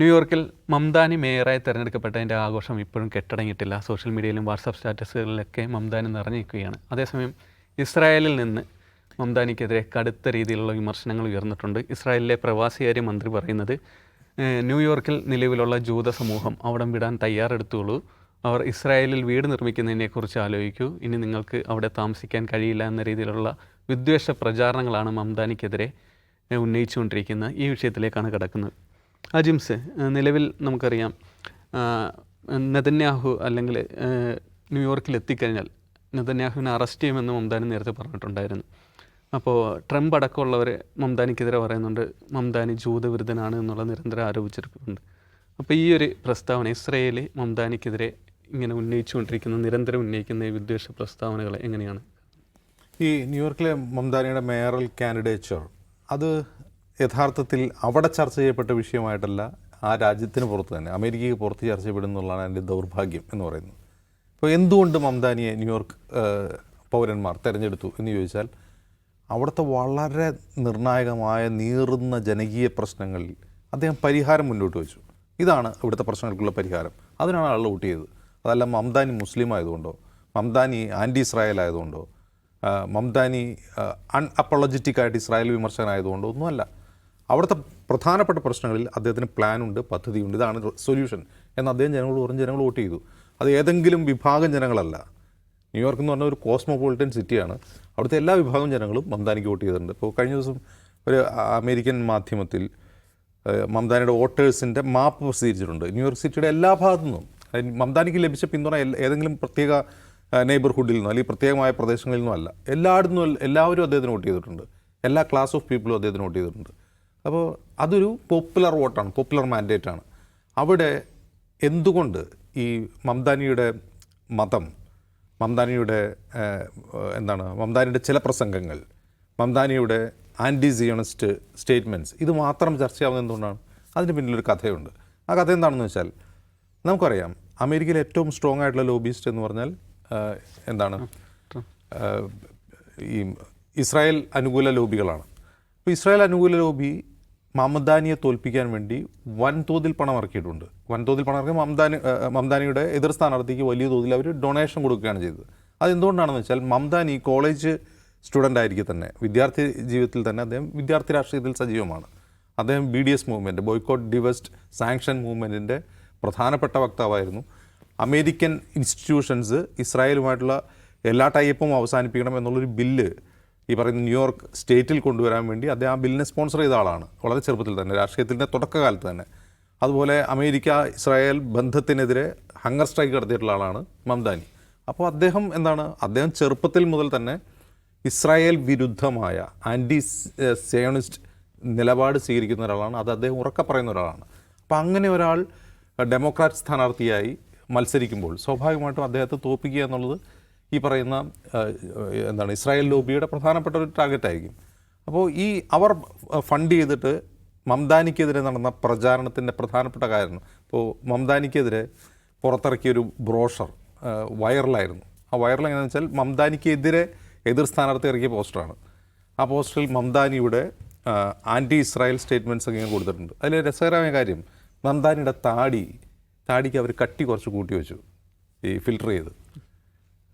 ന്യൂയോർക്കിൽ മംദാനി മേയറായി തിരഞ്ഞെടുക്കപ്പെട്ടതിന്റെ ആഘോഷം ഇപ്പോഴും കെട്ടടങ്ങിയിട്ടില്ല. സോഷ്യൽ മീഡിയയിലും വാട്സാപ്പ് സ്റ്റാറ്റസുകളിലൊക്കെ മംദാനി നിറഞ്ഞിരിക്കുകയാണ്. അതേസമയം ഇസ്രായേലിൽ നിന്ന് മംദാനിക്കെതിരെ കടുത്ത രീതിയിലുള്ള വിമർശനങ്ങൾ ഉയർന്നിട്ടുണ്ട്. ഇസ്രായേലിലെ പ്രവാസികാര്യ മന്ത്രി പറയുന്നത് ന്യൂയോർക്കിൽ നിലവിലുള്ള ജൂത സമൂഹം അവിടം വിടാൻ തയ്യാറെടുത്തുള്ളൂ. അവർ ഇസ്രായേലിൽ വീട് നിർമ്മിക്കുന്നതിനെക്കുറിച്ച് ആലോചിക്കൂ. ഇനി നിങ്ങൾക്ക് അവിടെ താമസിക്കാൻ കഴിയില്ല എന്ന രീതിയിലുള്ള വിദ്വേഷ പ്രചാരണങ്ങളാണ് മംദാനിക്കെതിരെ ഉന്നയിച്ചുകൊണ്ടിരിക്കുന്നത്. ഈ വിഷയത്തിലേക്കാണ് കിടക്കുന്നത്. അജിംസ് നിലവിൽ നമുക്കറിയാം നെതന്യാഹു അല്ലെങ്കിൽ ന്യൂയോർക്കിൽ എത്തിക്കഴിഞ്ഞാൽ നെതന്യാഹുവിനെ അറസ്റ്റ് ചെയ്യുമെന്ന് മംദാനി നേരത്തെ പറഞ്ഞിട്ടുണ്ടായിരുന്നു. അപ്പോൾ ട്രംപ് അടക്കമുള്ളവർ മംദാനിക്കെതിരെ പറയുന്നുണ്ട് മംദാനി ജൂതവിരുദ്ധനാണ് എന്നുള്ള നിരന്തരം ആരോപിച്ചിട്ടുണ്ട് അപ്പോൾ ഈ ഒരു പ്രസ്താവന ഇസ്രയേൽ മംദാനിക്കെതിരെ ഇങ്ങനെ ഉന്നയിച്ചുകൊണ്ടിരിക്കുന്ന നിരന്തരം ഉന്നയിക്കുന്ന ഈ വിദ്വേഷ പ്രസ്താവനകൾ എങ്ങനെയാണ്? ഈ ന്യൂയോർക്കിലെ മംദാനിയുടെ മേയറൽ കാൻഡിഡേച്ചർ അത് യഥാർത്ഥത്തിൽ അവിടെ ചർച്ച ചെയ്യപ്പെട്ട വിഷയമായിട്ടല്ല ആ രാജ്യത്തിന് പുറത്ത് തന്നെ അമേരിക്കയ്ക്ക് പുറത്ത് ചർച്ച ചെയ്യപ്പെടുന്നുള്ളതാണ് എന്റെ ദൗർഭാഗ്യം എന്ന് പറയുന്നത്. ഇപ്പോൾ എന്തുകൊണ്ട് മംദാനിയെ ന്യൂയോർക്ക് പൗരന്മാർ തിരഞ്ഞെടുത്തു എന്ന് ചോദിച്ചാൽ അവിടുത്തെ വളരെ നിർണായകമായ നീറുന്ന ജനകീയ പ്രശ്നങ്ങളിൽ അദ്ദേഹം പരിഹാരം മുന്നോട്ട് വെച്ചു. ഇതാണ് ഇവിടുത്തെ പ്രശ്നങ്ങൾക്കുള്ള പരിഹാരം. അതിനാണ് ആൾ വോട്ട് ചെയ്തത്. അതല്ല മംദാനി മുസ്ലിം ആയതുകൊണ്ടോ മംദാനി ആന്റി ഇസ്രായേൽ ആയതുകൊണ്ടോ മംദാനി അൺ അപ്പോളജറ്റിക് ആയിട്ട് ഇസ്രായേൽ വിമർശകനായതുകൊണ്ടോ ഒന്നുമല്ല. അവിടുത്തെ പ്രധാനപ്പെട്ട പ്രശ്നങ്ങളിൽ അദ്ദേഹത്തിന് പ്ലാനുണ്ട് പദ്ധതിയുണ്ട്. ഇതാണ് സൊല്യൂഷൻ. എന്ന് അദ്ദേഹം ജനങ്ങളോട് പറഞ്ഞ് ജനങ്ങൾ വോട്ട് ചെയ്തു. അത് ഏതെങ്കിലും വിഭാഗം ജനങ്ങളല്ല. ന്യൂയോർക്ക് എന്ന് പറഞ്ഞ ഒരു കോസ്മോപൊളിറ്റൻ സിറ്റിയാണ്. അവിടുത്തെ എല്ലാ വിഭാഗം ജനങ്ങളും മംദാനിക്ക് വോട്ട് ചെയ്തിട്ടുണ്ട്. ഇപ്പോൾ കഴിഞ്ഞ ദിവസം ഒരു അമേരിക്കൻ മാധ്യമത്തിൽ മംദാനിയുടെ വോട്ടേഴ്സിന്റെ മാപ്പ് പ്രസിദ്ധീകരിച്ചിട്ടുണ്ട്. ന്യൂയോർക്ക് സിറ്റിയുടെ എല്ലാ ഭാഗത്തു നിന്നും. മംദാനിക്ക് ലഭിച്ച പിന്തുണ ഏതെങ്കിലും പ്രത്യേക നെയ്ബർഹുഡിൽ നിന്നോ അല്ലെങ്കിൽ പ്രത്യേകമായ പ്രദേശങ്ങളിൽ നിന്നും അല്ല. എല്ലായിടത്തുനിന്നും എല്ലാവരും അദ്ദേഹത്തിന് വോട്ട് ചെയ്തിട്ടുണ്ട്. എല്ലാ ക്ലാസ് ഓഫ് പീപ്പിളും അദ്ദേഹത്തിന് വോട്ട് ചെയ്തിട്ടുണ്ട്. അപ്പോൾ അതൊരു പോപ്പുലർ വോട്ടാണ് പോപ്പുലർ മാൻഡേറ്റ് ആണ് അവിടെ എന്തുകൊണ്ട് ഈ മംദാനിയുടെ മതം മംദാനിയുടെ എന്താണ് മംദാനിയുടെ ചില പ്രസംഗങ്ങൾ മംദാനിയുടെ ആന്റി സിയോണിസ്റ്റ് സ്റ്റേറ്റ്മെന്റ്സ് ഇത് മാത്രം ചർച്ചയാവുന്നത് എന്തുകൊണ്ടാണ്? അതിന് പിന്നിലൊരു കഥയുണ്ട്. ആ കഥ എന്താണെന്ന് വെച്ചാൽ നമുക്കറിയാം അമേരിക്കയിലെ ഏറ്റവും സ്ട്രോങ് ആയിട്ടുള്ള ലോബിസ്റ്റ് എന്ന് പറഞ്ഞാൽ എന്താണ് ഈ ഇസ്രായേൽ അനുകൂല ലോബികളാണ് അപ്പോൾ ഇസ്രായേൽ അനുകൂല ലോബി മമദാനിയെ തോൽപ്പിക്കാൻ വേണ്ടി വൻതോതിൽ പണം ഇറക്കിയിട്ടുണ്ട്. വൻതോതിൽ പണം ഇറക്കി മമദാനി മമദാനിയുടെ എതിർ സ്ഥാനാർത്ഥിക്ക് വലിയ തോതിൽ അവർ ഡൊണേഷൻ കൊടുക്കുകയാണ് ചെയ്തത്. അതെന്തുകൊണ്ടാണെന്ന് വെച്ചാൽ മമദാനി കോളേജ് സ്റ്റുഡന്റ് ആയിരിക്കും തന്നെ വിദ്യാർത്ഥി ജീവിതത്തിൽ തന്നെ അദ്ദേഹം വിദ്യാർത്ഥി രാഷ്ട്രീയത്തിൽ സജീവമാണ്. അദ്ദേഹം B D S movement boycott divest sanction മൂവ്മെന്റിന്റെ പ്രധാനപ്പെട്ട വക്താവായിരുന്നു. അമേരിക്കൻ ഇൻസ്റ്റിറ്റ്യൂഷൻസ് ഇസ്രായേലുമായിട്ടുള്ള എല്ലാ ടൈപ്പും അവസാനിപ്പിക്കണം എന്നുള്ളൊരു ബില്ല് ഈ പറയുന്ന ന്യൂയോർക്ക് സ്റ്റേറ്റിൽ കൊണ്ടുവരാൻ വേണ്ടി അദ്ദേഹം ആ ബില്ലിനെ സ്പോൺസർ ചെയ്ത ആളാണ്. വളരെ ചെറുപ്പത്തിൽ തന്നെ രാഷ്ട്രീയത്തിന്റെ തുടക്കകാലത്ത് തന്നെ. അതുപോലെ അമേരിക്ക ഇസ്രായേൽ ബന്ധത്തിനെതിരെ ഹങ്ങർ സ്ട്രൈക്ക് നടത്തിയിട്ടുള്ള ആളാണ് മംദാനി. അപ്പോൾ അദ്ദേഹം എന്താണ്? അദ്ദേഹം ചെറുപ്പത്തിൽ മുതൽ തന്നെ ഇസ്രായേൽ വിരുദ്ധമായ ആന്റി സേണിസ്റ്റ് നിലപാട് സ്വീകരിക്കുന്ന ഒരാളാണ്. അത് അദ്ദേഹം ഉറക്കെ പറയുന്ന ഒരാളാണ്. അപ്പോൾ അങ്ങനെ ഒരാൾ ഡെമോക്രാറ്റ് സ്ഥാനാർത്ഥിയായി മത്സരിക്കുമ്പോൾ സ്വാഭാവികമായിട്ടും അദ്ദേഹത്തെ തോൽപ്പിക്കുക എന്നുള്ളത് ഈ പറയുന്ന എന്താണ് ഇസ്രായേൽ ലോബിയുടെ പ്രധാനപ്പെട്ട ഒരു ടാർഗറ്റ് ആയിരിക്കും. അപ്പോൾ ഈ അവർ ഫണ്ട് ചെയ്തിട്ട് മംദാനിക്കെതിരെ നടന്ന പ്രചാരണത്തിന്റെ പ്രധാനപ്പെട്ട കാരണം ഇപ്പോൾ മംദാനിക്കെതിരെ പുറത്തിറക്കിയൊരു ബ്രോഷർ വൈറലായിരുന്നു. ആ വൈറൽ എങ്ങനെയാണെന്ന് വെച്ചാൽ മംദാനിക്കെതിരെ എതിർ സ്ഥാനാർത്ഥി ഇറക്കിയ പോസ്റ്ററാണ് ആ പോസ്റ്ററിൽ മംദാനിയുടെ ആന്റി ഇസ്രായേൽ സ്റ്റേറ്റ്മെന്റ്സ് ഒക്കെ ഇങ്ങനെ കൊടുത്തിട്ടുണ്ട്. അതിൽ രസകരമായ കാര്യം മംദാനിയുടെ താടി താടിക്ക് അവർ കട്ടി കുറച്ച് കൂട്ടി വെച്ചു ഈ ഫിൽട്ടർ ചെയ്ത്.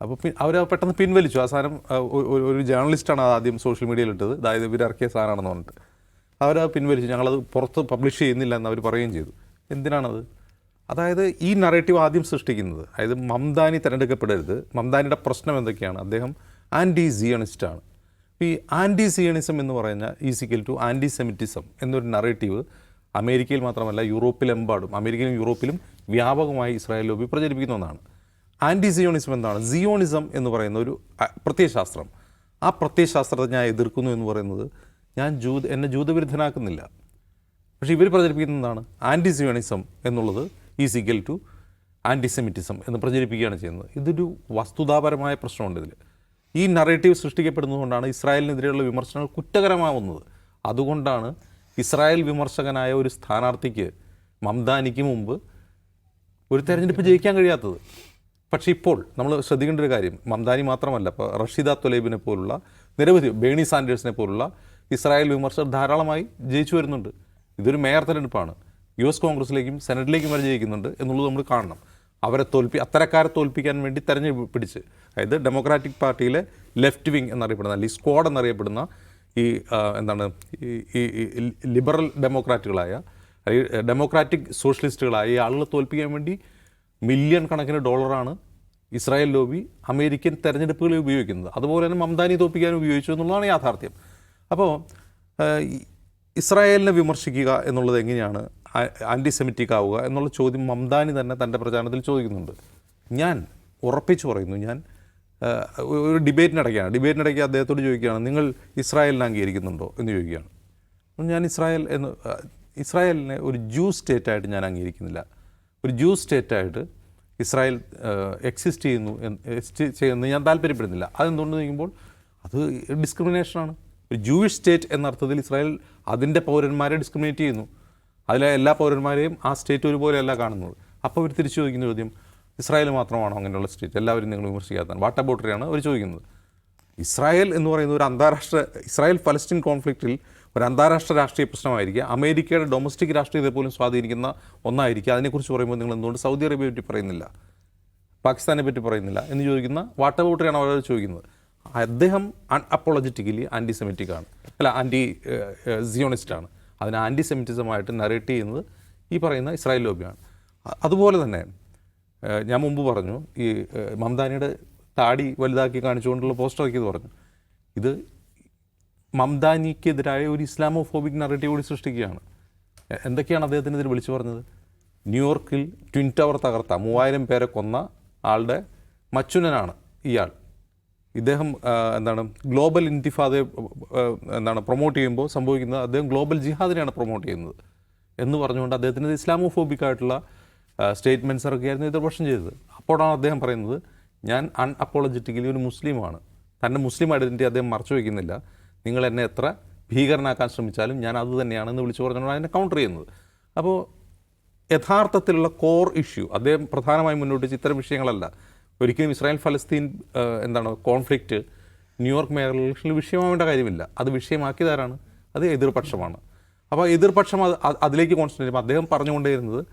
അപ്പോൾ അവർ പെട്ടെന്ന് പിൻവലിച്ചു. ആ സാധനം ഒരു ജേർണലിസ്റ്റാണ് ആദ്യം സോഷ്യൽ മീഡിയയിൽ ഇട്ടത്. അതായത് ഇവർ ഇറക്കിയ സാധനമാണെന്ന് പറഞ്ഞിട്ട്. അവരത് പിൻവലിച്ചു. ഞങ്ങളത് പുറത്ത് പബ്ലിഷ് ചെയ്യുന്നില്ല എന്ന് അവർ പറയുകയും ചെയ്തു. എന്തിനാണത്? അതായത് ഈ നറേറ്റീവ് ആദ്യം സൃഷ്ടിക്കുന്നത് അതായത് മംദാനി തിരഞ്ഞെടുക്കപ്പെടരുത്. മംദാനിയുടെ പ്രശ്നം എന്തൊക്കെയാണ്? അദ്ദേഹം ആന്റി സിയണിസ്റ്റാണ് ഈ ആന്റി സിയണിസം എന്ന് പറയുന്ന is equal to anti Semitism എന്നൊരു നറേറ്റീവ് അമേരിക്കയിൽ മാത്രമല്ല യൂറോപ്പിലെമ്പാടും അമേരിക്കയിലും യൂറോപ്പിലും വ്യാപകമായി ഇസ്രായേൽ ലോബി പ്രചരിപ്പിക്കുന്ന ഒന്നാണ്. ആന്റി സിയോണിസം എന്താണ്? സിയോണിസം എന്ന് പറയുന്ന ഒരു പ്രത്യയശാസ്ത്രം. ആ പ്രത്യയശാസ്ത്രത്തെ ഞാൻ എതിർക്കുന്നു എന്ന് പറയുന്നത് ഞാൻ ജൂത എന്നെ ജൂതവിരുദ്ധനാക്കുന്നില്ല. പക്ഷേ ഇവർ പ്രചരിപ്പിക്കുന്നതാണ് ആന്റി സിയോണിസം എന്നുള്ളത് ഈസിക്കൽ ടു ആന്റിസെമിറ്റിസം എന്ന് പ്രചരിപ്പിക്കുകയാണ് ചെയ്യുന്നത്. ഇതൊരു വസ്തുതാപരമായ പ്രശ്നമുണ്ട് ഇതിൽ ഈ നറേറ്റീവ് സൃഷ്ടിക്കപ്പെടുന്നതുകൊണ്ടാണ് ഇസ്രായേലിനെതിരെയുള്ള വിമർശനങ്ങൾ കുറ്റകരമാവുന്നത്. അതുകൊണ്ടാണ് ഇസ്രായേൽ വിമർശകനായ ഒരു സ്ഥാനാർത്ഥിക്ക് മംദാനിക്ക് മുമ്പ് ഒരു തെരഞ്ഞെടുപ്പ് ജയിക്കാൻ കഴിയാത്തത്. പക്ഷേ ഇപ്പോൾ നമ്മൾ ശ്രദ്ധിക്കേണ്ട ഒരു കാര്യം. മംദാനി മാത്രമല്ല ഇപ്പോൾ റഷീദ തൊലേബിനെ പോലുള്ള നിരവധി ബേണി സാൻഡേഴ്സിനെ പോലുള്ള ഇസ്രായേൽ വിമർശകർ ധാരാളമായി ജയിച്ചു വരുന്നുണ്ട്. ഇതൊരു മേയർ തെരഞ്ഞെടുപ്പാണ്. യു എസ് കോൺഗ്രസിലേക്കും സെനറ്റിലേക്കും വരെ ജയിക്കുന്നുണ്ട് എന്നുള്ളത് നമ്മൾ കാണണം. അവരെ തോൽപ്പി അത്തരക്കാരെ തോൽപ്പിക്കാൻ വേണ്ടി തെരഞ്ഞു പിടിച്ച് അതായത് ഡെമോക്രാറ്റിക് പാർട്ടിയിലെ ലെഫ്റ്റ് വിങ് എന്നറിയപ്പെടുന്ന അല്ലെങ്കിൽ സ്ക്വാഡ് എന്നറിയപ്പെടുന്ന ഈ എന്താണ് ഈ ലിബറൽ ഡെമോക്രാറ്റുകളായ അല്ലെങ്കിൽ ഡെമോക്രാറ്റിക് സോഷ്യലിസ്റ്റുകളായ ഈ ആളുകളെ തോൽപ്പിക്കാൻ വേണ്ടി മില്യൺ കണക്കിന് ഡോളറാണ് ഇസ്രായേൽ ലോബി അമേരിക്കൻ തെരഞ്ഞെടുപ്പുകളിൽ ഉപയോഗിക്കുന്നത്. അതുപോലെ തന്നെ മംദാനി തോപ്പിക്കാൻ ഉപയോഗിച്ചു എന്നുള്ളതാണ് യാഥാർത്ഥ്യം. അപ്പോൾ ഇസ്രായേലിനെ വിമർശിക്കുക എന്നുള്ളത് എങ്ങനെയാണ്? ആന്റിസെമിറ്റിക് ആവുക എന്നുള്ള ചോദ്യം മംദാനി തന്നെ തന്റെ പ്രചാരണത്തിൽ ചോദിക്കുന്നുണ്ട്. ഞാൻ ഉറപ്പിച്ചു പറയുന്നു ഞാൻ ഒരു ഡിബേറ്റിനിടയ്ക്കാണ് ഡിബേറ്റിനിടയ്ക്ക് അദ്ദേഹത്തോട് ചോദിക്കുകയാണ് നിങ്ങൾ ഇസ്രായേലിനെ അംഗീകരിക്കുന്നുണ്ടോ? എന്ന് ചോദിക്കുകയാണ്. ഞാൻ ഇസ്രായേൽ എന്ന് ഇസ്രായേലിനെ ഒരു ജൂ സ്റ്റേറ്റായിട്ട് ഞാൻ അംഗീകരിക്കുന്നില്ല. ഒരു ജൂ സ്റ്റേറ്റായിട്ട് ഇസ്രായേൽ എക്സിസ്റ്റ് ചെയ്യുന്നു ചെയ്യുന്നു ഞാൻ താല്പര്യപ്പെടുന്നില്ല. അതെന്തുകൊണ്ട് ചോദിക്കുമ്പോൾ അത് ഡിസ്ക്രിമിനേഷനാണ് ഒരു ജൂയിഷ് സ്റ്റേറ്റ് എന്ന അർത്ഥത്തിൽ ഇസ്രായേൽ അതിന്റെ പൗരന്മാരെ ഡിസ്ക്രിമിനേറ്റ് ചെയ്യുന്നു. അതിലെ എല്ലാ പൗരന്മാരെയും ആ സ്റ്റേറ്റ് ഒരുപോലെയല്ല കാണുന്നത്. അപ്പോൾ അവർ തിരിച്ചു ചോദിക്കുന്ന ചോദ്യം ഇസ്രായേൽ മാത്രമാണോ അങ്ങനെയുള്ള സ്റ്റേറ്റ് എല്ലാവരും നിങ്ങൾ വിമർശിക്കാത്തതാണ്. വാട്ട് അബൌട്ടറിയാണ് അവർ ചോദിക്കുന്നത്. ഇസ്രായേൽ എന്ന് പറയുന്ന ഒരു അന്താരാഷ്ട്ര ഇസ്രായേൽ ഫലസ്തീൻ കോൺഫ്ലിക്റ്റിൽ ഒരു അന്താരാഷ്ട്ര രാഷ്ട്രീയ പ്രശ്നമായിരിക്കുക. അമേരിക്കയുടെ ഡൊമസ്റ്റിക് രാഷ്ട്രീയത്തെ പോലും സ്വാധീനിക്കുന്ന ഒന്നായിരിക്കുക. അതിനെക്കുറിച്ച് പറയുമ്പോൾ നിങ്ങൾ എന്തുകൊണ്ട് സൗദി അറേബ്യയെ പറ്റി പറയുന്നില്ല? പാകിസ്ഥാനെ പറ്റി പറയുന്നില്ല എന്ന് ചോദിക്കുന്ന വാട്ട് അബൌട്ടറിയാണ് അവർ ചോദിക്കുന്നത്. അദ്ദേഹം അപ്പോളജറ്റിക്കലി ആന്റി സെമിറ്റിക് ആണ്. അല്ല ആന്റി സിയോണിസ്റ്റ് ആണ്. അതിന് ആന്റി സെമിറ്റിസമായിട്ട് നറേറ്റ് ചെയ്യുന്നത് ഈ പറയുന്ന ഇസ്രായേൽ ലോബിയാണ് അതുപോലെ തന്നെ ഞാൻ മുമ്പ് പറഞ്ഞു ഈ മംദാനിയുടെ താടി വലുതാക്കി കാണിച്ചുകൊണ്ടുള്ള പോസ്റ്റർ ആക്കിയത് പറഞ്ഞു. ഇത് മംദാനിക്കെതിരായ ഒരു ഇസ്ലാമോഫോബിക് നറേറ്റീവ് കൂടി സൃഷ്ടിക്കുകയാണ്. എന്തൊക്കെയാണ് അദ്ദേഹത്തിന് ഇതിൽ വിളിച്ചു പറഞ്ഞത്? ന്യൂയോർക്കിൽ ട്വിൻ ടവർ തകർത്ത മൂവായിരം പേരെ കൊന്ന ആളുടെ മച്ചുനനാണ് ഇയാൾ. ഇദ്ദേഹം എന്താണ് ഗ്ലോബൽ ഇൻതിഫാദയെ എന്താണ് പ്രൊമോട്ട് ചെയ്യുമ്പോൾ സംഭവിക്കുന്നത് അദ്ദേഹം ഗ്ലോബൽ ജിഹാദിനെയാണ് പ്രൊമോട്ട് ചെയ്യുന്നത് എന്ന് പറഞ്ഞുകൊണ്ട് അദ്ദേഹത്തിന് ഇസ്ലാമോഫോബിക് ആയിട്ടുള്ള സ്റ്റേറ്റ്മെന്റ്സ് ഇറക്കിയായിരുന്നു എതിർപക്ഷം ചെയ്തത്. അപ്പോഴാണ് അദ്ദേഹം പറയുന്നത് ഞാൻ അൺ അപ്പോളജറ്റിക്കലി ഒരു മുസ്ലിമാണ്. തന്റെ മുസ്ലിം ഐഡന്റിറ്റി അദ്ദേഹം മറച്ചു വയ്ക്കുന്നില്ല. നിങ്ങൾ എന്നെ എത്ര ഭീകരനാക്കാൻ ശ്രമിച്ചാലും ഞാൻ അത് തന്നെയാണെന്ന് വിളിച്ചു പറഞ്ഞുകൊണ്ടാണ് അതിനെ കൗണ്ടർ ചെയ്യുന്നത്. അപ്പോൾ യഥാർത്ഥത്തിലുള്ള കോർ ഇഷ്യൂ അദ്ദേഹം പ്രധാനമായും മുന്നോട്ട് വെച്ച ഇത്തരം വിഷയങ്ങളല്ല. ഒരിക്കലും ഇസ്രായേൽ ഫലസ്തീൻ എന്താണ് കോൺഫ്ലിക്റ്റ് ന്യൂയോർക്ക് മേഖലയിൽ വിഷയമാവേണ്ട കാര്യമില്ല. അത് വിഷയമാക്കിയതാരാണ് അത് എതിർപക്ഷമാണ്. അപ്പോൾ എതിർപക്ഷം അത് അത് അതിലേക്ക് കോൺസെൻട്രേറ്റ് അദ്ദേഹം പറഞ്ഞുകൊണ്ടേയിരുന്നത്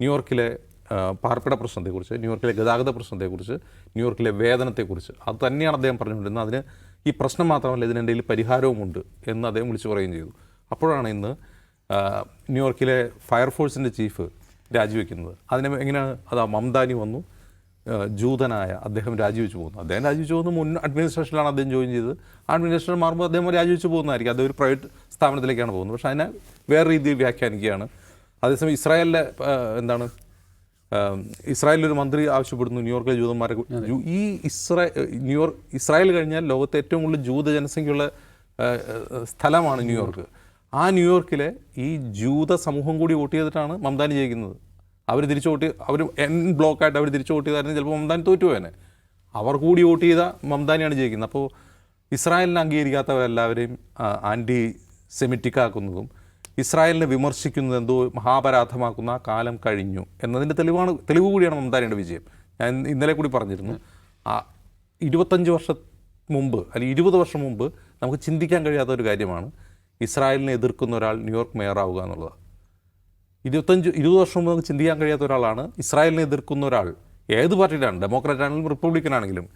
ന്യൂയോർക്കിലെ പാർപ്പിട പ്രശ്നത്തെക്കുറിച്ച് ന്യൂയോർക്കിലെ ഗതാഗത പ്രശ്നത്തെക്കുറിച്ച് ന്യൂയോർക്കിലെ വേതനത്തെക്കുറിച്ച്. അത് തന്നെയാണ് അദ്ദേഹം പറഞ്ഞുകൊണ്ടിരുന്നത്. അതിന് ഈ പ്രശ്നം മാത്രമല്ല ഇതിനിടയിൽ പരിഹാരവുമുണ്ട് എന്ന് അദ്ദേഹം വിളിച്ചു പറയുകയും ചെയ്തു. അപ്പോഴാണ് ഇന്ന് ന്യൂയോർക്കിലെ ഫയർഫോഴ്സിന്റെ ചീഫ് രാജിവെക്കുന്നത്. അതിന് എങ്ങനെയാണ് അതാ മംദാനി വന്നു ജൂതനായ അദ്ദേഹം രാജിവെച്ച് പോകുന്നു. അദ്ദേഹം രാജിവെച്ച് പോകുന്ന മുൻ അഡ്മിനിസ്ട്രേഷനിലാണ് അദ്ദേഹം ജോയിൻ ചെയ്തത്. ആ അഡ്മിനിസ്ട്രേഷൻ മാറുമ്പോൾ അദ്ദേഹം രാജിവെച്ച് പോകുന്നതായിരിക്കും. അതൊരു പ്രൈവറ്റ് സ്ഥാപനത്തിലേക്കാണ് പോകുന്നത്. പക്ഷേ അതിനെ വേറെ രീതിയിൽ വ്യാഖ്യാനിക്കുകയാണ്. അതേസമയം ഇസ്രായേലിലെ എന്താണ് ഇസ്രായേലിലൊരു മന്ത്രി ആവശ്യപ്പെടുന്നു ന്യൂയോർക്കിലെ ജൂതന്മാരെ ഈ ഇസ്രാ ന്യൂയോർക്ക് ഇസ്രായേൽ കഴിഞ്ഞാൽ ലോകത്തെ ഏറ്റവും കൂടുതൽ ജൂത ജനസംഖ്യയുള്ള സ്ഥലമാണ് ന്യൂയോർക്ക്. ആ ന്യൂയോർക്കിലെ ഈ ജൂത സമൂഹം കൂടി വോട്ട് ചെയ്തിട്ടാണ് മംദാനി ജയിക്കുന്നത്. അവർ തിരിച്ചു വോട്ട് അവർ എൻ ബ്ലോക്കായിട്ട് അവർ തിരിച്ചു വോട്ട് ചെയ്തായിരുന്നു ചിലപ്പോൾ മംദാനി തോറ്റുപോയനെ. അവർ കൂടി വോട്ട് ചെയ്ത മംദാനിയാണ് ജയിക്കുന്നത്. അപ്പോൾ ഇസ്രായേലിനെ അംഗീകരിക്കാത്തവരെല്ലാവരെയും ആന്റി സെമിറ്റിക് ആക്കുന്നതും ഇസ്രായേലിനെ വിമർശിക്കുന്നത് എന്തോ മഹാപരാധമാക്കുന്ന കാലം കഴിഞ്ഞു എന്നതിന്റെ തെളിവാണ് തെളിവ് കൂടിയാണ് മമതാരിയുടെ വിജയം. ഞാൻ ഇന്നലെ കൂടി പറഞ്ഞിരുന്നു. ആ ഇരുപത്തഞ്ച് വർഷം മുമ്പ് അല്ലെങ്കിൽ ഇരുപത് വർഷം മുമ്പ് നമുക്ക് ചിന്തിക്കാൻ കഴിയാത്ത ഒരു കാര്യമാണ് ഇസ്രായേലിനെ എതിർക്കുന്ന ഒരാൾ ന്യൂയോർക്ക് മേയറാവുക എന്നുള്ളത്. ഇരുപത്തഞ്ച് ഇരുപത് വർഷം മുമ്പ് നമുക്ക് ചിന്തിക്കാൻ കഴിയാത്ത ഒരാളാണ് ഇസ്രായേലിനെ എതിർക്കുന്ന ഒരാൾ. ഏത് പാർട്ടിയിലാണ്? ഡെമോക്രാറ്റ് ആണെങ്കിലും റിപ്പബ്ലിക്കൻ ആണെങ്കിലും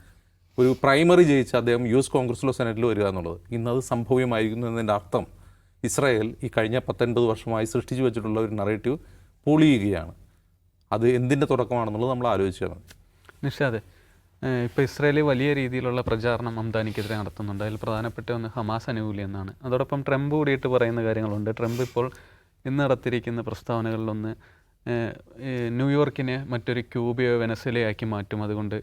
ഒരു പ്രൈമറി ജയിച്ച് അദ്ദേഹം യു എസ് കോൺഗ്രസിലോ സെനറ്റിലോ വരിക എന്നുള്ളത്. ഇന്നത് സംഭവ്യമായിരിക്കുന്നു എന്നതിന്റെ അർത്ഥം ഇസ്രായേൽ ഈ കഴിഞ്ഞ പത്തൊൻപത് വർഷമായി സൃഷ്ടിച്ചു വെച്ചിട്ടുള്ള ഒരു നറേറ്റീവ് പൊളിയുകയാണ്. അത് എന്തിന്റെ തുടക്കമാണെന്നുള്ളത് നമ്മൾ ആലോചിച്ചാൽ മതി. നിഷാദ് ഇപ്പോൾ ഇസ്രായേൽ വലിയ രീതിയിലുള്ള പ്രചാരണം മംദാനിക്കെതിരെ നടത്തുന്നുണ്ട്. അതിൽ പ്രധാനപ്പെട്ട ഒന്ന് ഹമാസ് അനുകൂലി എന്നാണ്. അതോടൊപ്പം ട്രംപ് കൂടിയിട്ട് പറയുന്ന കാര്യങ്ങളുണ്ട്. ട്രംപ് ഇപ്പോൾ ഇന്ന് നടത്തിയിരിക്കുന്ന പ്രസ്താവനകളിലൊന്ന് ന്യൂയോർക്കിനെ മറ്റൊരു ക്യൂബയോ വെനസ്വലയാക്കി മാറ്റും. അതുകൊണ്ട്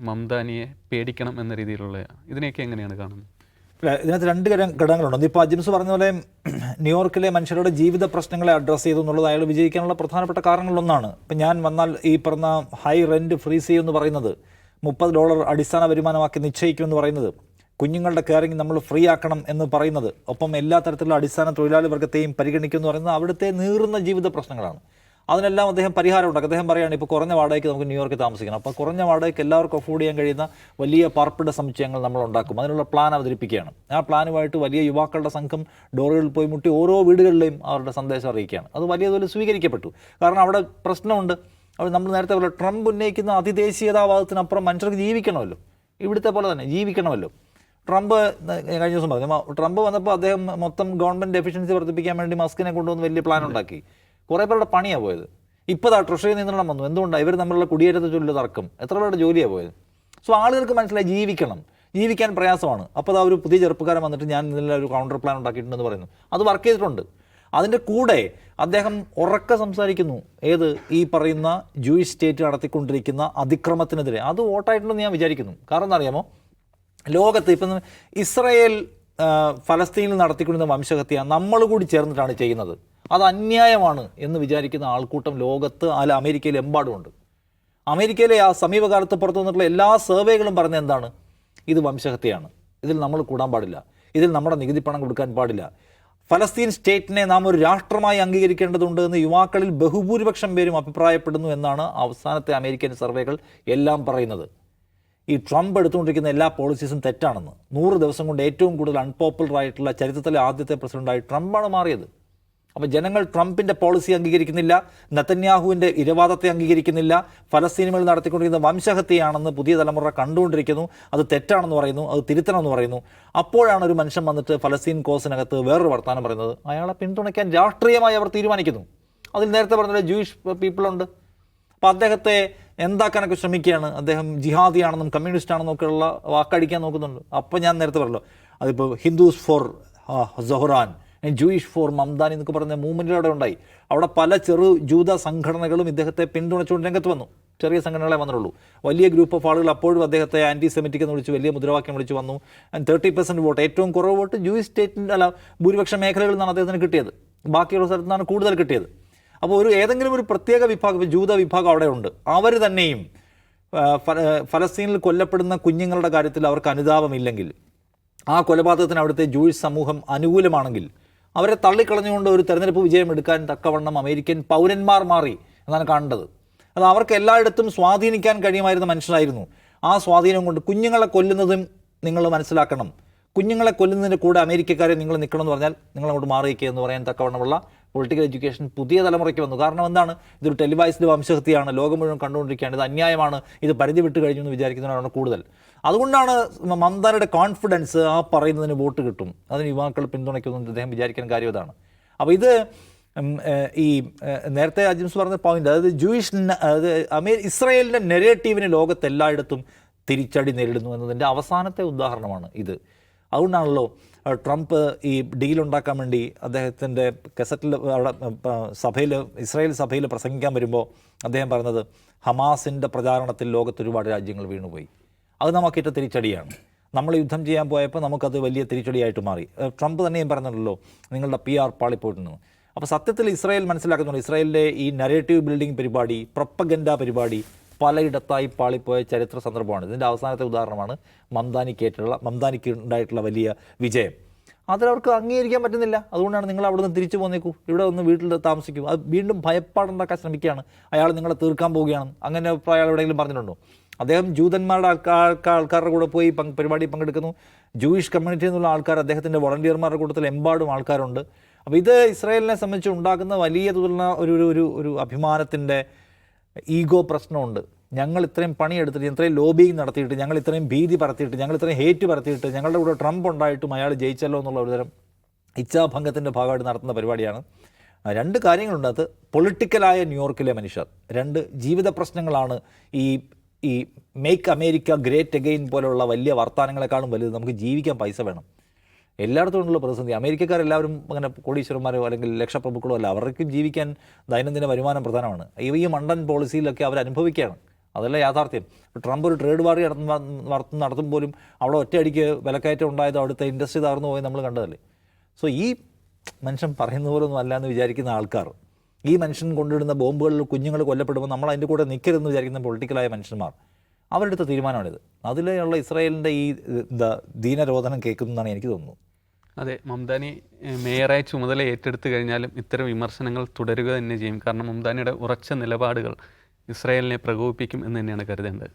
മംദാനിയെ പേടിക്കണം എന്ന രീതിയിലുള്ള ഇതിനെയൊക്കെ എങ്ങനെയാണ് കാണുന്നത്? ഇതിനകത്ത് രണ്ട് ഘട- ഘടകങ്ങളുണ്ട്. ഇപ്പോൾ അജിംസ് പറഞ്ഞ പോലെ ന്യൂയോർക്കിലെ മനുഷ്യരുടെ ജീവിത പ്രശ്നങ്ങളെ അഡ്രസ്സ് ചെയ്തു എന്നുള്ളത് അയാൾ വിജയിക്കാനുള്ള പ്രധാനപ്പെട്ട കാരണങ്ങളിലൊന്നാണ്. ഇപ്പം ഞാൻ വന്നാൽ ഈ പറഞ്ഞ ഹൈ റെന്റ് ഫ്രീസ് ചെയ്യുമെന്ന് പറയുന്നത് മുപ്പത് ഡോളർ അടിസ്ഥാന വരുമാനമാക്കി നിശ്ചയിക്കുമെന്ന് പറയുന്നത് കുഞ്ഞുങ്ങളുടെ കെയറിങ് നമ്മൾ ഫ്രീ ആക്കണം എന്ന് പറയുന്നത്. ഒപ്പം എല്ലാ തരത്തിലുള്ള അടിസ്ഥാന തൊഴിലാളി വർഗത്തെയും പരിഗണിക്കുമെന്ന് പറയുന്നത് അവിടുത്തെ നീറുന്ന ജീവിത പ്രശ്നങ്ങളാണ്. അതിനെല്ലാം അദ്ദേഹം പരിഹാരം ഉണ്ടാക്കും. അദ്ദേഹം പറയുകയാണ് ഇപ്പോൾ കുറഞ്ഞ വാടകയ്ക്ക് നമുക്ക് ന്യൂയോർക്കിൽ താമസിക്കണം. അപ്പോൾ കുറഞ്ഞ വാടകയ്ക്ക് എല്ലാവർക്കും അഫോർഡ് ചെയ്യാൻ കഴിയുന്ന വലിയ പാർപ്പിട സമുച്ചയങ്ങൾ നമ്മൾ ഉണ്ടാക്കും. അതിനുള്ള പ്ലാൻ അവതരിപ്പിക്കുകയാണ്. ആ പ്ലാനുമായിട്ട് വലിയ യുവാക്കളുടെ സംഘം ഡോറുകളിൽ പോയി മുട്ടി ഓരോ വീടുകളിലെയും അവരുടെ സന്ദേശം അറിയിക്കുകയാണ്. അത് വലിയ തോതിൽ സ്വീകരിക്കപ്പെട്ടു. കാരണം അവിടെ പ്രശ്നമുണ്ട്. അവർ നമ്മൾ നേരത്തെ പോലെ ട്രംപ് ഉന്നയിക്കുന്ന അതിദേശീയതാവാദത്തിനപ്പുറം മനുഷ്യർക്ക് ജീവിക്കണമല്ലോ. ഇവിടുത്തെ പോലെ തന്നെ ജീവിക്കണമല്ലോ. ട്രംപ് കഴിഞ്ഞ ദിവസം പറഞ്ഞു ട്രംപ് വന്നപ്പോൾ അദ്ദേഹം മൊത്തം ഗവൺമെന്റ് എഫിഷ്യൻസി വർദ്ധിപ്പിക്കാൻ വേണ്ടി മസ്കിനെ കൊണ്ടുവന്ന് വലിയ പ്ലാൻ ഉണ്ടാക്കി. കുറേ പേരുടെ പണിയാണ് പോയത്. ഇപ്പോൾ ട്രഷറി നിയന്ത്രണം വന്നു. എന്തുകൊണ്ടാണ് ഇവർ തമ്മിലുള്ള കുടിയേറ്റത്തെ ചൊല്ലി തർക്കം. എത്ര പേരുടെ ജോലിയാണ് പോയത്? സോ ആളുകൾക്ക് മനസ്സിലായി ജീവിക്കണം. ജീവിക്കാൻ പ്രയാസമാണ്. അപ്പോൾ ആ ഒരു പുതിയ ചെറുപ്പക്കാരൻ വന്നിട്ട് ഞാൻ ഇതിൽ ഒരു കൗണ്ടർ പ്ലാൻ ഉണ്ടാക്കിയിട്ടുണ്ടെന്ന് പറയുന്നു. അത് വർക്ക് ചെയ്തിട്ടുണ്ട്. അതിന്റെ കൂടെ അദ്ദേഹം ഉറക്ക സംസാരിക്കുന്നു. ഏത്? ഈ പറയുന്ന ജൂയിഷ് സ്റ്റേറ്റ് നടത്തിക്കൊണ്ടിരിക്കുന്ന അതിക്രമത്തിനെതിരെ. അത് വോട്ടായിട്ടുണ്ടെന്ന് ഞാൻ വിചാരിക്കുന്നു. കാരണം എന്താ അറിയാമോ? ലോകത്ത് ഇപ്പം ഇസ്രയേൽ ഫലസ്തീനിൽ നടത്തിക്കൊണ്ടിരുന്ന വംശഹത്യ നമ്മൾ കൂടി ചേർന്നിട്ടാണ് ചെയ്യുന്നത്. അത് അന്യായമാണ് എന്ന് വിചാരിക്കുന്ന ആൾക്കൂട്ടം ലോകത്ത് അല്ല അമേരിക്കയിൽ എമ്പാടുമുണ്ട്. അമേരിക്കയിലെ ആ സമീപകാലത്ത് പുറത്തു വന്നിട്ടുള്ള എല്ലാ സർവേകളും പറഞ്ഞ എന്താണ്? ഇത് വംശഹത്യയാണ്. ഇതിൽ നമ്മൾ കൂടാൻ പാടില്ല. ഇതിൽ നമ്മുടെ നികുതി പണം കൊടുക്കാൻ പാടില്ല. ഫലസ്തീൻ സ്റ്റേറ്റിനെ നാം ഒരു രാഷ്ട്രമായി അംഗീകരിക്കേണ്ടതുണ്ട് എന്ന് യുവാക്കളിൽ ബഹുഭൂരിപക്ഷം പേരും അഭിപ്രായപ്പെടുന്നു എന്നാണ് അവസാനത്തെ അമേരിക്കൻ സർവേകൾ എല്ലാം പറയുന്നത്. ഈ ട്രംപ് എടുത്തുകൊണ്ടിരിക്കുന്ന എല്ലാ പോളിസീസും തെറ്റാണെന്ന്. നൂറ് ദിവസം കൊണ്ട് ഏറ്റവും കൂടുതൽ അൺപോപ്പുലർ ആയിട്ടുള്ള ചരിത്രത്തിലെ ആദ്യത്തെ പ്രസിഡന്റായി ട്രംപാണ് മാറിയത്. അപ്പോൾ ജനങ്ങൾ ട്രംപിന്റെ പോളിസി അംഗീകരിക്കുന്നില്ല നത്തന്യാഹുവിന്റെ ഇരവാദത്തെ അംഗീകരിക്കുന്നില്ല ഫലസ്തീനുകൾ നടത്തിക്കൊണ്ടിരിക്കുന്ന വംശഹത്യയാണെന്ന് പുതിയ തലമുറ കണ്ടുകൊണ്ടിരിക്കുന്നു അത് തെറ്റാണെന്ന് പറയുന്നു അത് തിരുത്തണമെന്ന് പറയുന്നു. അപ്പോഴാണ് ഒരു മനുഷ്യൻ വന്നിട്ട് ഫലസ്തീൻ കോസിനകത്ത് വേറൊരു വർത്തമാനം പറയുന്നത്. അയാളെ പിന്തുണയ്ക്കാൻ രാഷ്ട്രീയമായി അവർ തീരുമാനിക്കുന്നു. അതിൽ നേരത്തെ പറഞ്ഞ ജൂയിഷ് പീപ്പിളുണ്ട് അപ്പോൾ അദ്ദേഹത്തെ എന്താക്കാനൊക്കെ ശ്രമിക്കുകയാണ്? അദ്ദേഹം ജിഹാദിയാണെന്നും കമ്മ്യൂണിസ്റ്റ് ആണെന്നും ഒക്കെയുള്ള വാക്കടിക്കാൻ നോക്കുന്നുണ്ട്. അപ്പോൾ ഞാൻ നേരത്തെ പറഞ്ഞല്ലോ അതിപ്പോ Hindus for Zohran Jewish for Mamdani എന്നൊക്കെ പറഞ്ഞ മൂവ്മെന്റുകൾ അവിടെ ഉണ്ടായി. അവിടെ പല ചെറു ജൂത സംഘടനകളും ഇദ്ദേഹത്തെ പിന്തുണച്ചുകൊണ്ട് രംഗത്ത് വന്നു. ചെറിയ സംഘടനകളെ വന്നിട്ടുള്ളൂ. വലിയ ഗ്രൂപ്പ് ഓഫ് ആളുകൾ അപ്പോഴും അദ്ദേഹത്തെ ആന്റി സെമിറ്റിക് എന്ന് വിളിച്ച് വലിയ മുദ്രാവാക്യം വിളിച്ച് വന്നു. ആൻഡ് തേർട്ടി പെർസെന്റ് വോട്ട് ഏറ്റവും കുറവ് വോട്ട് ജൂയിഷ് സ്റ്റേറ്റിന്റെ അല്ല ഭൂരിപക്ഷ മേഖലകളിൽ നിന്നാണ് അദ്ദേഹത്തിന് കിട്ടിയത്. ബാക്കിയുള്ള സ്ഥലത്തു നിന്നാണ് കൂടുതൽ കിട്ടിയത്. അപ്പോൾ ഒരു ഏതെങ്കിലും ഒരു പ്രത്യേക വിഭാഗം ജൂത വിഭാഗം അവിടെ ഉണ്ട്. അവർ തന്നെയും ഫലസ്തീനിൽ കൊല്ലപ്പെടുന്ന കുഞ്ഞുങ്ങളുടെ കാര്യത്തിൽ അവർക്ക് അനുതാപമില്ലെങ്കിൽ ആ കൊലപാതകത്തിന് അവിടുത്തെ ജൂയിഷ് സമൂഹം അനുകൂലമാണെങ്കിൽ അവരെ തള്ളിക്കളഞ്ഞുകൊണ്ട് ഒരു തെരഞ്ഞെടുപ്പ് വിജയം എടുക്കാൻ തക്കവണ്ണം അമേരിക്കൻ പൗരന്മാർ മാറി എന്നാണ് കാണേണ്ടത്. അത് അവർക്ക് എല്ലായിടത്തും സ്വാധീനിക്കാൻ കഴിയുമായിരുന്ന മനുഷ്യരായിരുന്നു ആ സ്വാധീനം കൊണ്ട് കുഞ്ഞുങ്ങളെ കൊല്ലുന്നതും നിങ്ങൾ മനസ്സിലാക്കണം. കുഞ്ഞുങ്ങളെ കൊല്ലുന്നതിന്റെ കൂടെ അമേരിക്കക്കാരെ നിങ്ങൾ നിൽക്കണം എന്ന് പറഞ്ഞാൽ നിങ്ങൾ അങ്ങോട്ട് മാറിയിക്കുക എന്ന് പറയാൻ തക്കവണ്ണമുള്ള പൊളിറ്റിക്കൽ എഡ്യൂക്കേഷൻ പുതിയ തലമുറയ്ക്ക് വന്നു. കാരണം എന്താണ്? ഇതൊരു ടെലിവൈസ്ഡ് വംശഹത്യയാണ്. ലോകം മുഴുവൻ കണ്ടുകൊണ്ടിരിക്കുകയാണ്. ഇത് അന്യായമാണ്. ഇത് പരിധി വിട്ട് കഴിഞ്ഞു എന്ന് വിചാരിക്കുന്നവരാണ് കൂടുതൽ. അതുകൊണ്ടാണ് മന്ദാരയുടെ കോൺഫിഡൻസ് ആ പറയുന്നതിന് വോട്ട് കിട്ടും. അതിന് യുവാക്കൾ പിന്തുണയ്ക്കുന്നു അദ്ദേഹം വിചാരിക്കാൻ കാര്യം ഇതാണ്. അപ്പോൾ ഇത് ഈ നേരത്തെ അജിംസ് പറഞ്ഞ പോയിന്റ് അതായത് ജൂയിഷ് അതായത് അമേ ഇസ്രയേലിന്റെ നെരേറ്റീവിന് ലോകത്ത് എല്ലായിടത്തും തിരിച്ചടി നേരിടുന്നു എന്നതിന്റെ അവസാനത്തെ ഉദാഹരണമാണ് ഇത്. അതുകൊണ്ടാണല്ലോ ട്രംപ് ഈ ഡീൽ ഉണ്ടാക്കാൻ വേണ്ടി അദ്ദേഹത്തിന്റെ കസറ്റിൽ അവിടെ സഭയിൽ ഇസ്രായേൽ സഭയിൽ പ്രസംഗിക്കാൻ വരുമ്പോൾ അദ്ദേഹം പറഞ്ഞത് ഹമാസിന്റെ പ്രചാരണത്തിൽ ലോകത്ത് ഒരുപാട് രാജ്യങ്ങൾ വീണുപോയി. അത് നമുക്കേറ്റ തിരിച്ചടിയാണ്. നമ്മൾ യുദ്ധം ചെയ്യാൻ പോയപ്പോൾ നമുക്കത് വലിയ തിരിച്ചടിയായിട്ട് മാറി. ട്രംപ് തന്നെയും പറഞ്ഞല്ലോ നിങ്ങളുടെ പി ആർ പാളിപ്പോയിട്ടുണ്ട് അപ്പോൾ സത്യത്തിൽ ഇസ്രായേൽ മനസ്സിലാക്കുന്നുണ്ട്. ഇസ്രായേലിന്റെ ഈ നരേറ്റീവ് ബിൽഡിംഗ് പരിപാടി പ്രൊപ്പഗൻഡ പരിപാടി പലയിടത്തായി പാളിപ്പോയ ചരിത്ര സന്ദർഭമാണ്. ഇതിന്റെ അവസാനത്തെ ഉദാഹരണമാണ് മംദാനിക്കേറ്റുള്ള മംദാനിക്ക് ഉണ്ടായിട്ടുള്ള വലിയ വിജയം. അതിലവർക്ക് അംഗീകരിക്കാൻ പറ്റുന്നില്ല. അതുകൊണ്ടാണ് നിങ്ങൾ അവിടെ നിന്ന് തിരിച്ചു പോന്നേക്കൂ. ഇവിടെ ഒന്ന് വീട്ടിൽ താമസിക്കൂ. അത് വീണ്ടും ഭയപ്പാടുണ്ടാക്കാൻ ശ്രമിക്കുകയാണ്. അയാൾ നിങ്ങളെ തീർക്കാൻ പോവുകയാണ്. അങ്ങനെ അയാൾ എവിടെയെങ്കിലും പറഞ്ഞിട്ടുണ്ടോ? അദ്ദേഹം ജൂതന്മാരുടെ ആൾക്കാർ ആൾക്കാരുടെ കൂടെ പോയി പരിപാടി പങ്കെടുക്കുന്നു. ജൂയിഷ് കമ്മ്യൂണിറ്റി എന്നുള്ള ആൾക്കാർ അദ്ദേഹത്തിന്റെ വോളണ്ടിയർമാരുടെ കൂട്ടത്തിൽ എമ്പാടും ആൾക്കാരുണ്ട്. അപ്പോൾ ഇത് ഇസ്രായേലിനെ സംബന്ധിച്ച് ഉണ്ടാക്കുന്ന വലിയ തോതിലുള്ള ഒരു ഒരു ഒരു അഭിമാനത്തിന്റെ ഈഗോ പ്രശ്നമുണ്ട്. ഞങ്ങൾ ഇത്രയും പണിയെടുത്തിട്ട് ഇത്രയും ലോബിങ് നടത്തിയിട്ട് ഞങ്ങൾ ഇത്രയും ഭീതി പരത്തിയിട്ട് ഞങ്ങൾ ഇത്രയും ഹേറ്റ് പരത്തിയിട്ട് ഞങ്ങളുടെ കൂടെ ട്രംപ് ഉണ്ടായിട്ടും അയാൾ ജയിച്ചല്ലോ എന്നുള്ള ഒരുതരം ഇച്ഛാഭംഗത്തിന്റെ ഭാഗമായിട്ട് നടത്തുന്ന പരിപാടിയാണ്. രണ്ട് കാര്യങ്ങളുണ്ട്. അത് പൊളിറ്റിക്കലായ ന്യൂയോർക്കിലെ മനുഷ്യർ. രണ്ട് ജീവിത പ്രശ്നങ്ങളാണ് ഈ ഈ മേക്ക് അമേരിക്ക ഗ്രേറ്റ് അഗെയിൻ പോലുള്ള വലിയ വർത്തമാനങ്ങളെക്കാളും വലുത് നമുക്ക് ജീവിക്കാൻ പൈസ വേണം. എല്ലായിടത്തും ഉള്ള പ്രതിസന്ധി. അമേരിക്കക്കാരെല്ലാവരും അങ്ങനെ കോടീശ്വരന്മാരോ അല്ലെങ്കിൽ ലക്ഷപ്രഭുക്കളോ അല്ല അവർക്കും ജീവിക്കാൻ ദൈനംദിന വരുമാനം പ്രധാനമാണ്. ഈ മണ്ടൻ പോളിസിയിലൊക്കെ അവർ അനുഭവിക്കുകയാണ്. അതല്ല യാഥാർത്ഥ്യം. ട്രംപ് ഒരു ട്രേഡ് വാറി നടത്തുന്ന നടത്തും നടത്തും പോലും അവിടെ ഒറ്റയടിക്ക് വിലക്കയറ്റം ഉണ്ടായത് അവിടുത്തെ ഇൻഡസ്ട്രി തകർന്നു പോയി നമ്മൾ കണ്ടതല്ലേ? സോ ഈ മനുഷ്യൻ പറയുന്ന പോലൊന്നും അല്ല എന്ന് വിചാരിക്കുന്ന ആൾക്കാർ ഈ മനുഷ്യൻ കൊണ്ടിടുന്ന ബോംബുകളിൽ കുഞ്ഞുങ്ങൾ കൊല്ലപ്പെടുമ്പോൾ നമ്മൾ അതിന്റെ കൂടെ നിൽക്കരുതെന്ന് വിചാരിക്കുന്ന പൊളിറ്റിക്കലായ മനുഷ്യന്മാർ. അവരെടുത്ത തീരുമാനമാണിത്. അതിലുള്ള ഇസ്രായേലിന്റെ ഈ എന്താ ദീനരോധനം കേൾക്കുന്നതാണ് എനിക്ക് തോന്നുന്നത്. അതെ മംദാനി മേയറായി ചുമതല ഏറ്റെടുത്തു കഴിഞ്ഞാലും ഇത്തരം വിമർശനങ്ങൾ തുടരുക തന്നെ ചെയ്യും. കാരണം മംദാനിയുടെ ഉറച്ച നിലപാടുകൾ ഇസ്രായേലിനെ പ്രകോപിപ്പിക്കും എന്ന് തന്നെയാണ് കരുതേണ്ടത്.